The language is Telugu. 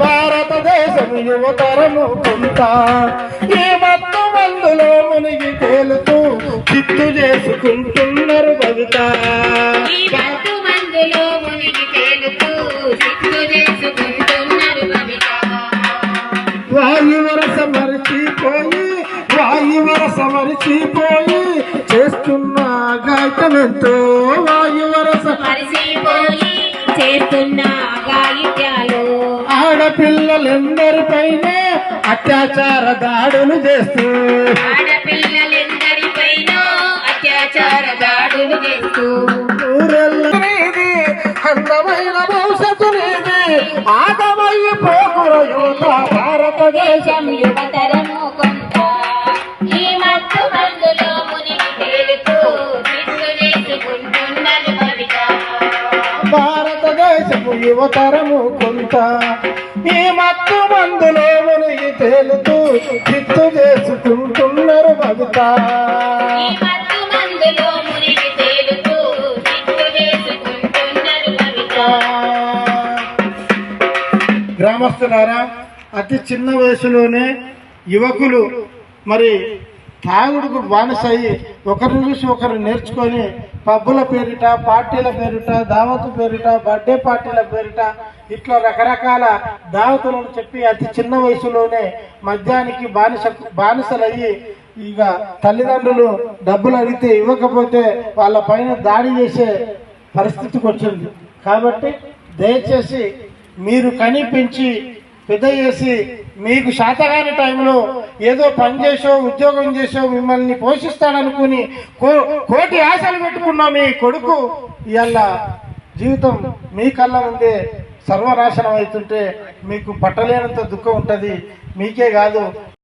భారతదేశం యువతరము కొంత. ఈ మత్తు మందులో మునిగి తేలుతూ చిత్తు చేసుకుంటున్నారు భవిత కవిత మరిచిపోయి వాయువరస మరిచిపోయి చేస్తున్న గాయతమెంతో వాయువరస మరిసిపోయి చేస్తున్న గాయిత్యాలు ఆడపిల్లలందరిపైనే అత్యాచార దాడులు చేస్తూ. ఆడపిల్లలెందరిపైన అత్యాచార దాడులు చేస్తూ. అందమైన భవిష్యత్తు నీది ఆగమయ్యి పోకుర యువత భారతదేశం దేశం యువతరము కొంత. ఈ మత్తు మందులో మునిగి తేలుతూ చిత్తు చేసుకుంటున్నది కవిత భారతదేశపు యువతరము కొంత. ఈ మత్తు మందులో మునిగి తేలుతూ చిత్తు చేసుకుంటున్నారు భవిత గ్రామస్తులారా అతి చిన్న వయసులోనే యువకులు మరి తాగుడుకు బానిసయ్యి ఒకరిని చూసి ఒకరు నేర్చుకొని పబ్బుల పేరిట పార్టీల పేరిట దావతు పేరిట బర్త్డే పార్టీల పేరిట ఇట్లా రకరకాల దావతులను చెప్పి అతి చిన్న వయసులోనే మద్యానికి బానిస బానిసలయ్యి ఇక తల్లిదండ్రులు డబ్బులు అడిగితే ఇవ్వకపోతే వాళ్ళ పైన దాడి చేసే పరిస్థితికి వచ్చింది. కాబట్టి దయచేసి మీరు కనిపించి పెద్ద చేసి మీకు శాతగాని టైంలో ఏదో పని చేసో ఉద్యోగం చేసో మిమ్మల్ని పోషిస్తాడనుకుని కో కోటి ఆశలు పెట్టుకున్న మీ కొడుకు ఇవాళ జీవితం మీ కళ్ళ ముందే సర్వనాశనం అవుతుంటే మీకు పట్టలేనంత దుఃఖం ఉంటుంది. మీకే కాదు.